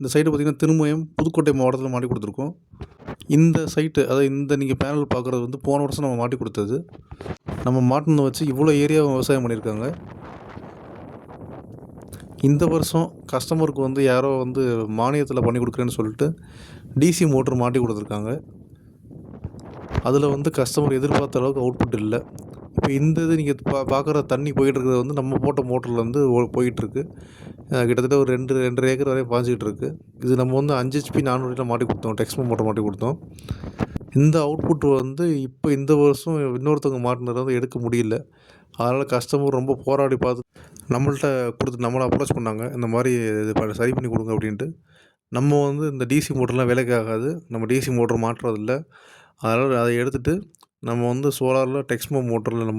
இந்த சைட்டு பார்த்திங்கன்னா திருமயம் புதுக்கோட்டை மாவட்டத்தில் மாட்டி கொடுத்துருக்கோம். இந்த சைட்டு அதாவது இந்த நீங்கள் பேனல் பார்க்குறது வந்து போன வருஷம் நம்ம மாட்டி கொடுத்தது. நம்ம மாட்டினதை வச்சு இவ்வளோ ஏரியா விவசாயம் பண்ணியிருக்காங்க. இந்த வருஷம் கஸ்டமருக்கு வந்து யாரோ வந்து மானியத்தில் பண்ணி கொடுக்குறேன்னு சொல்லிட்டு டிசி மோட்ரு மாட்டி கொடுத்துருக்காங்க. அதில் வந்து கஸ்டமர் எதிர்பார்த்த அளவுக்கு அவுட்புட் இல்லை. இப்போ இந்த இது நீங்கள் பா பார்க்குற தண்ணி போயிட்டு இருக்கிறது வந்து நம்ம போட்ட மோட்டரில் வந்து ஓ- போயிட்டுருக்கு. கிட்டத்தட்ட ஒரு ரெண்டு ரெண்டரை ஏக்கர் வரையும் பாஞ்சிக்கிட்டு இருக்கு இது நம்ம வந்து அஞ்சு ஹெச்பி நானூறில் மாட்டி கொடுத்தோம். டெக்ஸ்மோ மோட்டர் மாட்டி கொடுத்தோம். இந்த அவுட்புட் வந்து இப்போ இந்த வருஷம் இன்னொருத்தவங்க மாட்டினது வந்து எடுக்க முடியல. அதனால் கஸ்டமர் ரொம்ப போராடி பார்த்து நம்மள்கிட்ட கொடுத்து நம்மளை அப்ரோச் பண்ணாங்க. இந்த மாதிரி இது ப- சரி பண்ணி கொடுங்க அப்படின்ட்டு. நம்ம வந்து இந்த டிசி மோட்டர்லாம் வேலைக்கு ஆகாது. நம்ம டிசி மோட்டர் மாட்டுறதில்ல. அதனால் அதை எடுத்துகிட்டு நம்ம வந்து சோலாரில் டெக்ஸ்மோ மோட்டரில் நம்ம